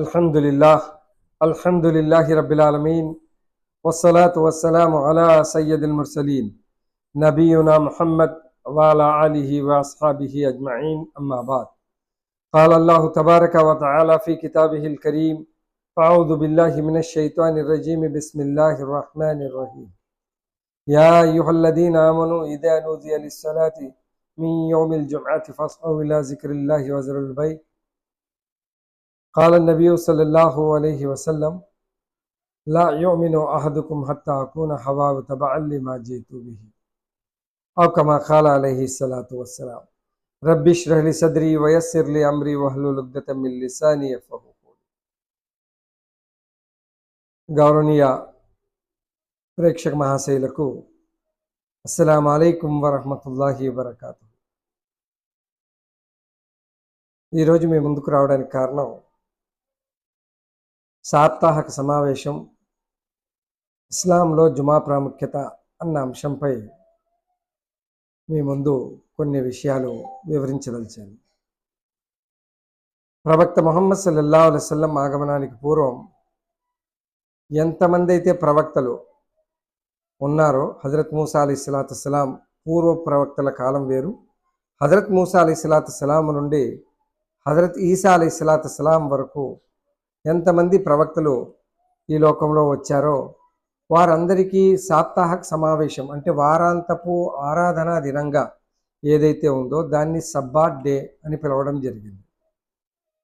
الحمد لله الحمد لله رب العالمين والصلاة والسلام على سيد المرسلين نبينا محمد وعلى آله وأصحابه أجمعين أما بعد. قال الله تبارك وتعالى في كتابه الكريم أعوذ بالله من الشيطان الرجيم بسم الله الرحمن الرحيم. يا أيها الذين آمنوا إذا نودي للصلاة من يوم الجمعة فاسعوا إلى ذكر الله وذروا البيع قال النبي صلى الله عليه وسلم لا يؤمن أحدكم حتى أكون حواه تبعا لما جئت به أو كما قال عليه الصلاة والسلام رب اشرح لي صدري ويسر لي أمري واحلل عقدة من لساني يفقهوا قولي గౌరవనీయ ప్రేక్షక మహాశైలకు అస్సలం అయికం వరహమతుల్లాహి వబర్కాతు ఈరోజు మీ ముందుకు రావడానికి కారణం సాప్తాహక సమావేశం ఇస్లాంలో జుమా ప్రాముఖ్యత అన్న అంశంపై మీ ముందు కొన్ని విషయాలు వివరించదలిచాను. ప్రవక్త మొహమ్మద్ సల్లల్లా అలైవల్లం ఆగమనానికి పూర్వం ఎంతమంది అయితే ప్రవక్తలు ఉన్నారో హజరత్ మూసా అలీ సలాతు సలాం పూర్వ ప్రవక్తల కాలం వేరు. హజరత్ మూసా అలీ సలాతు సలాం నుండి హజరత్ ఈసా అలీ సలాతు సలాం వరకు ఎంతమంది ప్రవక్తలు ఈ లోకంలో వచ్చారో వారందరికీ సాప్తాహక సమావేశం అంటే వారాంతపు ఆరాధనా దినంగా ఏదైతే ఉందో దాన్ని సబ్బాత్ డే అని పిలవడం జరిగింది.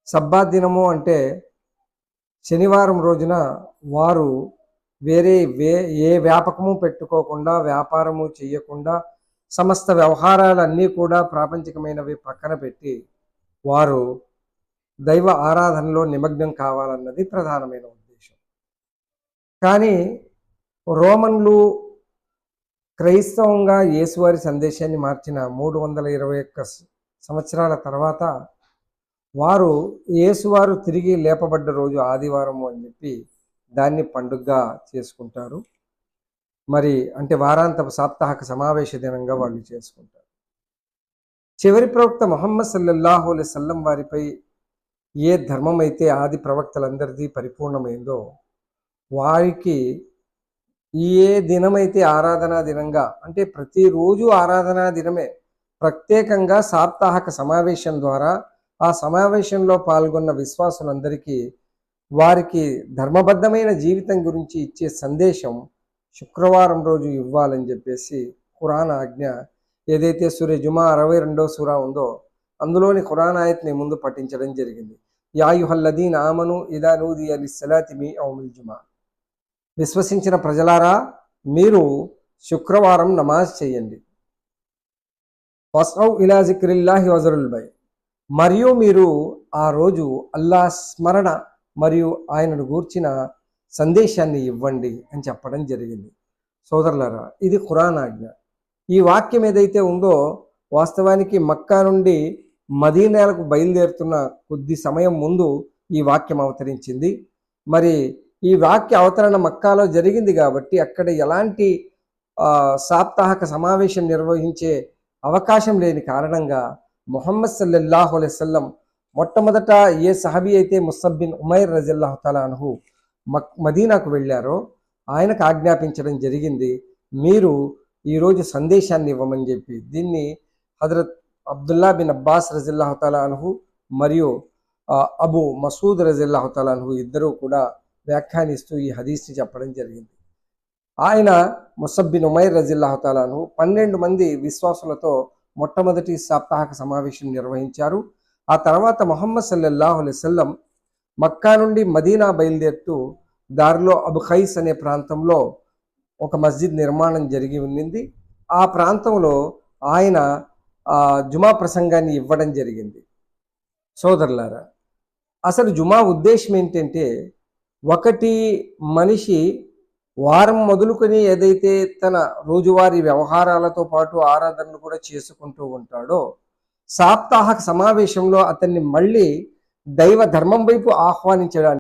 సబ్బాత్ దినము అంటే శనివారం రోజున వారు వేరే వే ఏ వ్యాపకము పెట్టుకోకుండా వ్యాపారము చేయకుండా సమస్త వ్యవహారాలన్నీ కూడా ప్రాపంచికమైనవి పక్కన పెట్టి వారు దైవ ఆరాధనలో నిమగ్నం కావాలన్నది ప్రధానమైన ఉద్దేశం. కానీ రోమన్లు క్రైస్తవంగా యేసువారి సందేశాన్ని మార్చిన మూడు వందల ఇరవై ఒక్క సంవత్సరాల తర్వాత వారు యేసువారు తిరిగి లేపబడ్డ రోజు ఆదివారము అని చెప్పి దాన్ని పండుగగా చేసుకుంటారు. మరి అంటే వారాంతపు సాప్తాహక సమావేశ దినంగా వాళ్ళు చేసుకుంటారు. చివరి ప్రవక్త మొహమ్మద్ సల్లల్లాహు అలై సల్లం వారిపై ఏ ధర్మం అయితే ఆది ప్రవక్తలందరిది పరిపూర్ణమైందో వారికి ఏ దినమైతే ఆరాధనా దినంగా అంటే ప్రతిరోజు ఆరాధనా దినమే ప్రత్యేకంగా సాప్తాహక సమావేశం ద్వారా ఆ సమావేశంలో పాల్గొన్న విశ్వాసులందరికీ వారికి ధర్మబద్ధమైన జీవితం గురించి ఇచ్చే సందేశం శుక్రవారం రోజు ఇవ్వాలని చెప్పేసి ఖురాన్ ఆజ్ఞ ఏదైతే సూర్య జుమా అరవై రెండో సూరా ఉందో అందులోని ఖురాన్ ఆయత్ని ముందు పఠించడం జరిగింది. యాయుహల్లదీన్ ఆమను ఇదా నూది అలి సలాతి మీ ఔముల్ జుమా. విశ్వసించిన ప్రజలారా మీరు శుక్రవారం నమాజ్ చేయండి. వసౌ ఇలా జిక్రిల్లాహి వజరుల్ బై. మరియు మీరు ఆ రోజు అల్లా స్మరణ మరియు ఆయనను గూర్చిన సందేశాన్ని ఇవ్వండి అని చెప్పడం జరిగింది. సోదరులారా ఇది ఖురాన్ ఆజ్ఞ. ఈ వాక్యం ఏదైతే ఉందో వాస్తవానికి మక్కా నుండి మదీనాలకు బయలుదేరుతున్న కొద్ది సమయం ముందు ఈ వాక్యం అవతరించింది. మరి ఈ వాక్య అవతరణ మక్కాలో జరిగింది కాబట్టి అక్కడ ఎలాంటి సాప్తాహక సమావేశం నిర్వహించే అవకాశం లేని కారణంగా మొహమ్మద్ సల్లల్లాహు అలైవల్లం మొట్టమొదట ఏ సహబీ అయితే ముసబ్బిన్ ఉమైర్ రజల్లాహు తలా అనహు మక్ మదీనాకు వెళ్ళారో ఆయనకు ఆజ్ఞాపించడం జరిగింది. మీరు ఈరోజు సందేశాన్ని ఇవ్వమని చెప్పి దీన్ని హజరత్ అబ్దుల్లా బిన్ అబ్బాస్ రజిల్లాహు అన్హు మరియు అబు మసూద్ రజిల్లాహు తలా ఇద్దరూ కూడా వ్యాఖ్యానిస్తూ ఈ హదీస్ని చెప్పడం జరిగింది. ఆయన ముసబ్బిన్ ఉమైర్ రజిల్లాహు తలాను పన్నెండు మంది విశ్వాసులతో మొట్టమొదటి సాప్తాహక సమావేశం నిర్వహించారు. ఆ తర్వాత మొహమ్మద్ సల్లల్లాహు అలైవల్లం మక్కా నుండి మదీనా బయలుదేరుతూ దారిలో అబు ఖైస్ అనే ప్రాంతంలో ఒక మస్జిద్ నిర్మాణం జరిగి ఉన్నింది ఆ ప్రాంతంలో ఆయన జుమా ప్రసంగాన్ని ఇవ్వడం జరిగింది. సోదరులారా అసలు జుమా ఉద్దేశం ఏంటంటే ఒకటి మనిషి వారం మొదలుకొని ఏదైతే తన రోజువారీ వ్యవహారాలతో పాటు ఆరాధనలు కూడా చేసుకుంటూ ఉంటాడో సాప్తాహక సమావేశంలో అతన్ని మళ్ళీ దైవ ధర్మం వైపు ఆహ్వానించడానికి